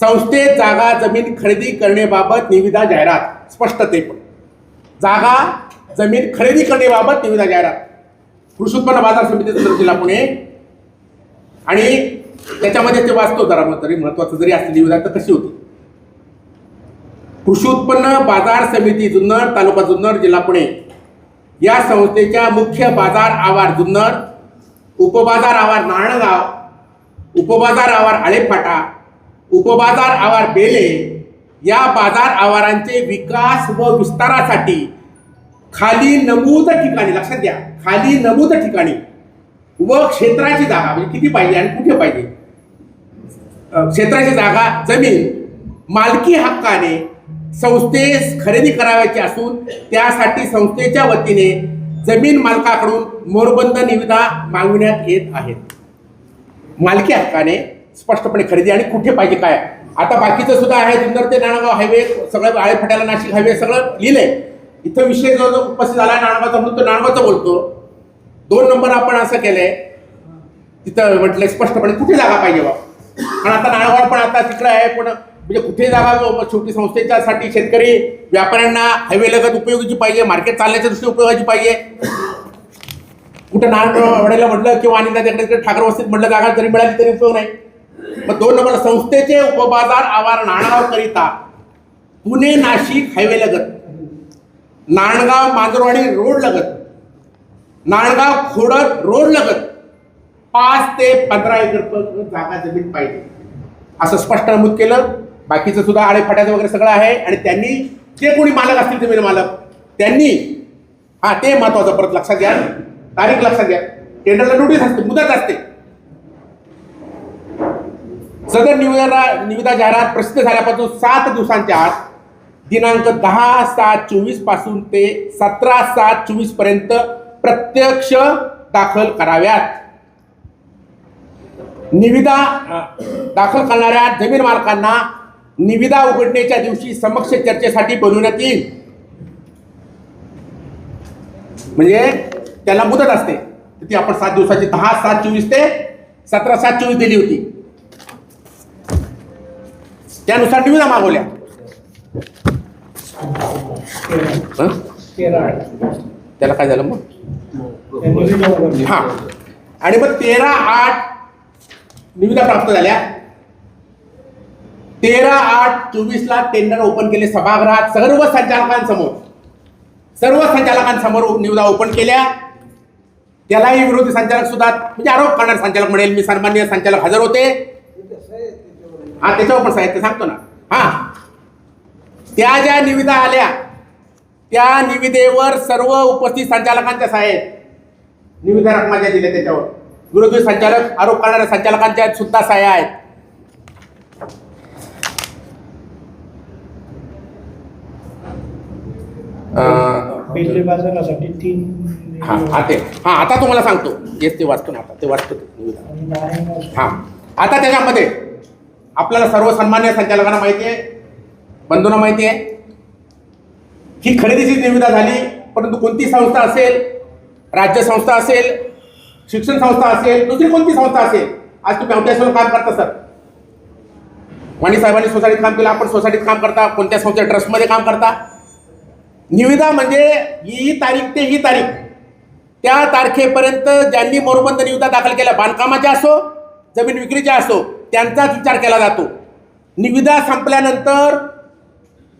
संस्थेत जागा जमीन खरेदी करण्याबाबत निविदा जाहिरात. स्पष्ट ते पण. जागा जमीन खरेदी करण्याबाबत निविदा जाहिरात. कृषी उत्पन्न बाजार समितीचा जिल्हा पुणे आणि त्याच्यामध्ये ते वाचतो जरा मग तरी महत्वाचं जरी असली निविदा तर कशी होती? कृषी उत्पन्न बाजार समिती जुन्नर तालुका जुन्नर जिल्हा पुणे. या संस्थेच्या मुख्य बाजार आवार जुन्नर उपबाजार आवार नारणगाव उपबाजार आवार आळेफाटा उपबाजार आवार बेले या बाजार आवारांचे विकास व विस्तारासाठी खाली नमूद ठिकाणी लक्षात द्या खाली नमूद ठिकाणी व क्षेत्राची जागा म्हणजे किती पाहिजे आणि कुठे पाहिजे? क्षेत्राची जागा जमीन मालकी हक्काने संस्थेस खरेदी करावयाची असून त्यासाठी संस्थेच्या वतीने जमीन मालकाकडून मोरबंद निविदा मागविण्यात येत आहेत. मालकी हक्काने स्पष्टपणे खरेदी आणि कुठे पाहिजे काय? आता बाकीचं सुद्धा आहे जुन्नर ते नाणगाव हायवे सगळं आळेफाट्याला नाशिक हायवे सगळं लिहिलंय. इथं विषय जो जो उपस्थित झाला नाणगावचा म्हणून तो नाणगावचा बोलतो. दोन नंबर आपण असं केलंय तिथं म्हटलंय स्पष्टपणे कुठे जागा पाहिजे बा? पण आता नाणगाव पण आता तिकडं आहे पण म्हणजे कुठे जागा शेवटी छोटी संस्थेच्यासाठी शेतकरी व्यापाऱ्यांना हायवे लगत उपयोगाची पाहिजे मार्केट चालण्याच्या दृष्टीने उपयोगाची पाहिजे. कुठं नाणगाव म्हटलं किंवा आणि तिकडे तिकडे ठाकर वस्तीत म्हटलं जागा जरी मिळाली तरी उपयोग नाही. मग दोन नंबर संस्थेचे उपबाजार आवार नाणगाव करिता पुणे नाशिक हायवे लगत. नाणगाव मांजरवाडी रोड लगत. नाणगाव खोडत रोड लगत. पाच ते पंधरा एकर जागा जमीन पाहिजे. असं स्पष्ट नमूद केलं. बाकीचं सुद्धा आळेफाट्याचं वगैरे सगळं आहे. आणि त्यांनी जे कोणी मालक असतील जमीन मालक त्यांनी हा ते महत्वाचं. परत लक्षात घ्या. तारीख लक्षात घ्या. टेंडरला नोटीस असते. मुदत असते. सदर निविदा निविदा जाहिरात प्रसिद्ध झाल्यापासून सात दिवसांच्या आत दिनांक दहा सात चोवीसपासून ते सतरा सात चोवीसपर्यंत प्रत्यक्ष दाखल कराव्यात. निविदा दाखल करणाऱ्या जमीन मालकांना निविदा उघडण्याच्या दिवशी समक्ष चर्चेसाठी बोलवण्यात येईल. म्हणजे त्याला मुदत असते. तर ती आपण सात दिवसाची दहा सात चोवीस ते सतरा सात चोवीस दिली होती. त्यानुसार निविदा मागवल्या. हं? त्याला काय झालं मग? हा. आणि मग तेरा आठ निविदा प्राप्त झाल्या. तेरा आठ चोवीस ला टेंडर ओपन केले सभागृहात सर्व संचालकांसमोर. सर्व संचालकांसमोर निविदा ओपन केल्या. त्यालाही विरोधी संचालक सुद्धा म्हणजे आरोप करणार संचालक म्हणेल मी सन्मान्य संचालक हजर होते. हा त्याच्यावर पण साहित्य सांगतो ना. हा. त्या ज्या निविदा आल्या त्या निविदेवर सर्व उपस्थित संचालकांच्या साहेब निविदा रकमाच्या दिल्या त्याच्यावर. विरोधी संचालक आरोप करणाऱ्या संचालकांच्या सुद्धा सह्या आहेत. हा आता तुम्हाला सांगतो. येस ते वाचतो ना आता. ते वाचतो ते निविदा. हा. आता त्याच्यामध्ये आपल्याला सर्व सन्मान्य संचालकांना माहिती आहे बंधूंना माहिती आहे. ही खरेदीची निविदा झाली परंतु कोणती संस्था असेल राज्य संस्था असेल शिक्षण संस्था असेल दुसरी कोणती संस्था असेल? आज तुम्ही अवट्यासोबत काम करता सर. वाणी साहेबांनी सोसायटीत काम केलं आपण सोसायटीत काम करता कोणत्या संस्थे ट्रस्टमध्ये काम करता? निविदा म्हणजे ही तारीख ते ही तारीख. त्या तारखेपर्यंत ज्यांनी मोरबंद निविदा दाखल केल्या बांधकामाच्या असो जमीन विक्रीच्या असो त्यांचाच विचार केला जातो. निविदा संपल्यानंतर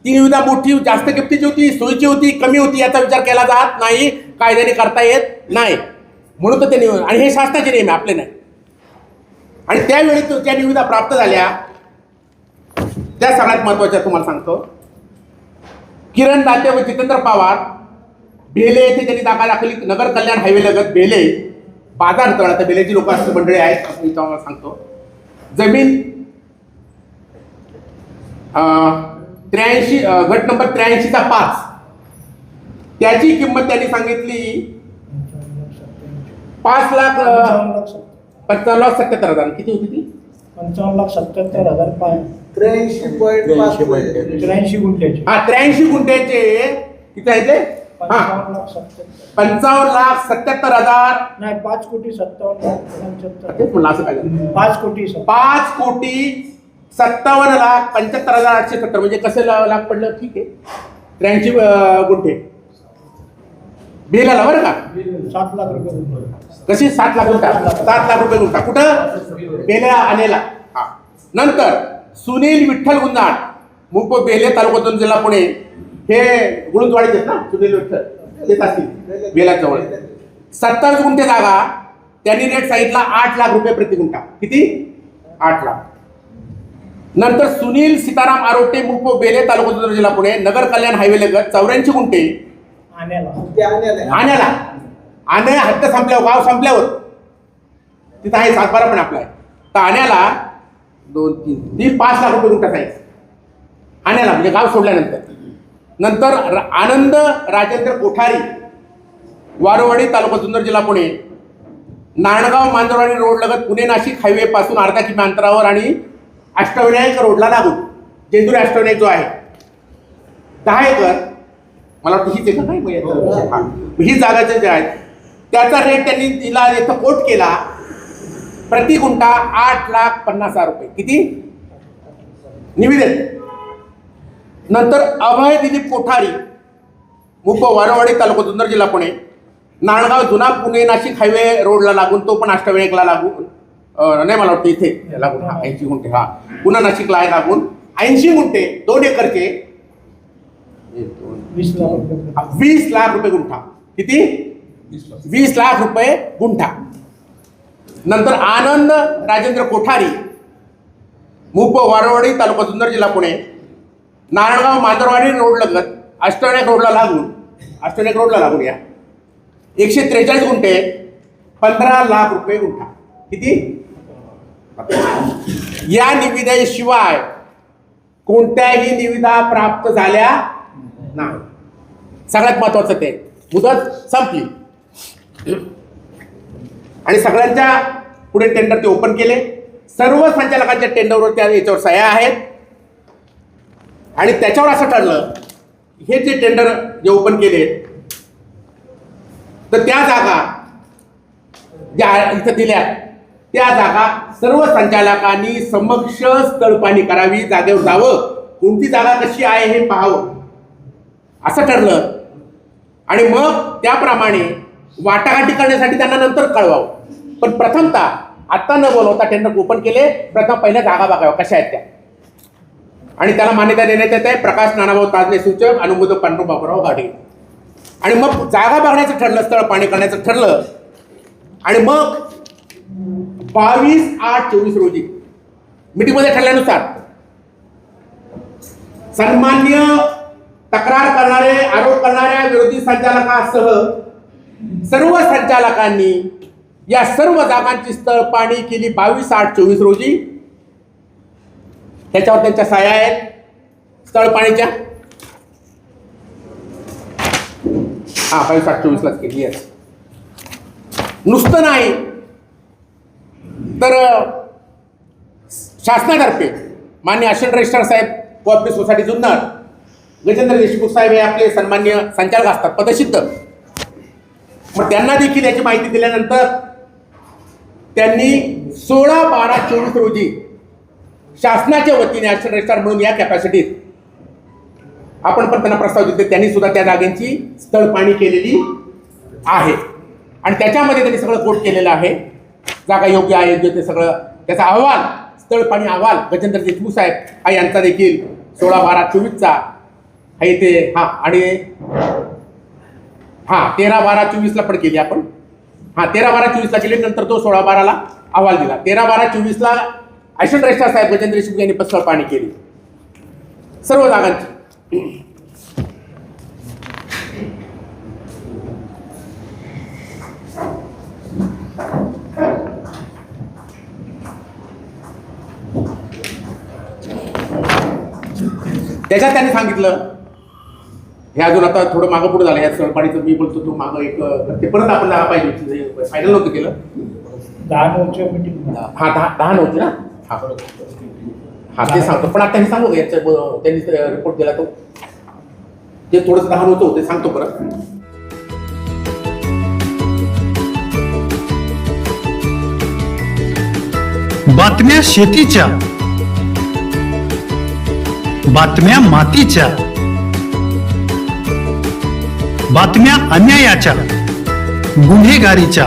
ती निविदा मोठी जास्त किमतीची होती सोयीची होती कमी होती याचा विचार केला जात नाही कायद्याने करता येत नाही. म्हणून तर ते निवड आणि हे शासनाचे नियम आहे आपले नाही. आणि त्यावेळी तो निविदा प्राप्त झाल्या. त्या सगळ्यात महत्त्वाच्या तुम्हाला सांगतो. किरण दाते व जितेंद्र पवार बेले येथे त्यांनी जागा दाखवली नगर कल्याण हायवे लगत बेले बाजार तळ आता बेलेची लोक मंडळी आहेत असं मी तुम्हाला सांगतो. जमीन त्र्याऐंशी गट नंबर त्र्याऐंशीचा पाच. त्याची किंमत त्यांनी सांगितली पाच लाख पंचावन्न लाख सत्याहत्तर हजार. किती होती ती? पंचावन्न लाख सत्याहत्तर हजार पाच त्र्याऐंशी त्र्याऐंशी गुंठ्याचे. हा त्र्याऐंशी गुंठ्याचे. किती आहेत ते? हा पंचावन्न लाख पंचावन्न लाख सत्याहत्तर हजार. नाही पाच कोटी सत्तावन्न लाख पंच्याहत्तर. तेच म्हणलं असं. पाच कोटी सत्ता पाच कोटी सत्तावन्न लाख पंच्याहत्तर हजार आठशे सत्तर. म्हणजे कसं ला- लाख पडलं? ठीक आहे. त्र्याऐंशी अं, गुंठे. बेलाला बरं का? सात लाख रुपये. कशी? सात लाख गुंठा. सात लाख रुपये. गुंठा. कुठं? बेला आलेला हा. नंतर सुनील विठ्ठल गुंजाळ मुप बेले तालुका दोन जिल्हा पुणे. हे गुळुंदवाडीचे आहेत ना सुनील विठ्ठल. तेच असतील बेला जवळ सत्तावीस गुंठे जागा त्यांनी रेट सांगितला आठ लाख रुपये प्रति गुंठा. किती? आठ लाख. नंतर सुनील सीताराम आरोटे मुप बेले तालुका जिल्हा पुणे नगर कल्याण हायवे लगत चौऱ्याऐंशी गुंठे. आण्याला. आणे हद्द संपल्यावर गाव संपल्यावर. तिथं आहे सातबारा पण आपला आहे. तर आण्याला दोन तीन ती पाच लाख रुपये गुंठा साईज आण्याला म्हणजे गाव सोडल्यानंतर. नंतर आनंद राजेंद्र कोठारी वारवाडी तालुका जुन्नर जिल्हा पुणे नाणगाव मांजरवाडी रोड लगत पुणे नाशिक हायवे पासून अर्धा किमी अंतरावर आणि अष्टविनायक रोडला लागून जेजुरी अष्टविनायक जो आहे दहा एकर मला वाटतं हीच एकर नाही हा. ही. जागाचे जे आहेत त्याचा रेट त्यांनी दिला इथं कोट केला प्रति गुंठा आठ लाख पन्नास हजार रुपये. किती? निवेदन. नंतर अभय दिलीप कोठारी मुप वारवाडी तालुका जुन्नर जिल्हा पुणे नाळगाव जुना पुणे नाशिक हायवे रोडला लागून तो पण अष्टविनायकला लागून नाही मला वाटतं इथे लागून हा ऐंशी गुंठे हा पुन्हा नाशिकला आहे लागून ऐंशी गुंठे दोन एकरचे वीस लाख रुपये गुंठा. किती? वीस लाख. रुपये गुंठा. नंतर आनंद राजेंद्र कोठारी मुप वारवाडी तालुका जुन्नर जिल्हा पुणे नारायणगाव मांजरवाडी रोड लगत अष्टविनायक रोडला लागून अष्टनेक रोडला लागून या. एकशे त्रेचाळीस गुंठे पंधरा लाख रुपये गुंठा. किती? या निविदेशिवाय कोणत्याही निविदा प्राप्त झाल्या नाही. सगळ्यात महत्वाचं ते. मुदत संपली. आणि सगळ्यांच्या पुढे टेंडर ते ओपन केले. सर्व संचालकांच्या टेंडरवर त्या याच्यावर सह्या आहेत. आणि त्याच्यावर असं ठरलं हे जे टेंडर जे ओपन केले तर त्या जागा ज्या इथं दिल्या त्या जागा सर्व संचालकांनी समक्ष तळपाणी करावी जागेवर जावं कोणती जागा कशी आहे हे पाहावं असं ठरलं. आणि मग त्याप्रमाणे वाटाघाटी करण्यासाठी त्यांना नंतर कळवावं. पण प्रथमतः आत्ता न बोलवता टेंडर ओपन केले प्रथम पहिल्या जागा बघाव्या कशा आहेत त्या. आणि त्याला मान्यता देण्यात येत आहे. प्रकाश नानाभाऊ ताजने सूचक अनुमोदक पांडू बाबूराव गाडे आणि मग जागा बघण्याचं ठरलं स्थळ पाणी करण्याचं ठरलं. आणि मग बावीस आठ चोवीस रोजी मिटिंगमध्ये ठरल्यानुसार सन्मान्य तक्रार करणारे आरोप करणाऱ्या विरोधी संचालकासह सर्व संचालकांनी या सर्व जागांची स्थळ पाणी केली बावीस आठ चोवीस रोजी. त्याच्यावर त्यांच्या साया आहेत. स्थळ पाणीच्या. हा बावीस आठ चोवीसलाच केली आहे नुसतं नाही. तर शासनातर्फे मान्य अश्विन रजिस्ट्रार साहेब कोऑपरेटिव्ह सोसायटी जुन्नर गजेंद्र देशमुख साहेब हे आपले सन्मान्य संचालक असतात पदसिद्ध मग त्यांना देखील याची माहिती दिल्यानंतर त्यांनी सोळा बारा चोवीस रोजी शासनाच्या वतीने अश्विन रजिस्ट्रार म्हणून या कॅपॅसिटीत आपण पण त्यांना प्रस्ताव दिले त्यांनी सुद्धा त्या जागेची स्थळ पाणी केलेली आहे. आणि त्याच्यामध्ये त्यांनी सगळं कोट केलेलं आहे. जागा योग्य आहे योग्य ते सगळं. त्याचा अहवाल स्थळ पाणी अहवाल गजेंद्र देशमुख साहेब हा यांचा देखील सोळा बारा चोवीसचा. हा इथे हा आणि हा तेरा बारा चोवीसला पण केली आपण. हा तेरा बारा चोवीसला केली नंतर तो सोळा बाराला अहवाल दिला. तेरा बारा चोवीसला अश्विन रेष्ठा साहेब गजेंद्र देशमुख यांनी पण स्थळ पाणी केली. सर्व जागांची. त्याच्यात त्यांनी सांगितलं हे अजून आता थोडं मागं पुढे झालं. या सरपाणीचं मी बोलतो तो मागं एक ते परत आपण दहा पाहिजे फायनल नव्हतं केलं. दहा नऊच्या मीटिंग हा दहा दहा नव्हते ना? हा हा ते सांगतो. पण आता हे सांगू याच्या त्यांनी रिपोर्ट दिला तो. ते थोडंसं लहान होतं ते सांगतो परत. बातम्या शेतीच्या. बातम्या मातीच्या. बातम्या अन्यायाच्या. गुन्हेगारीच्या.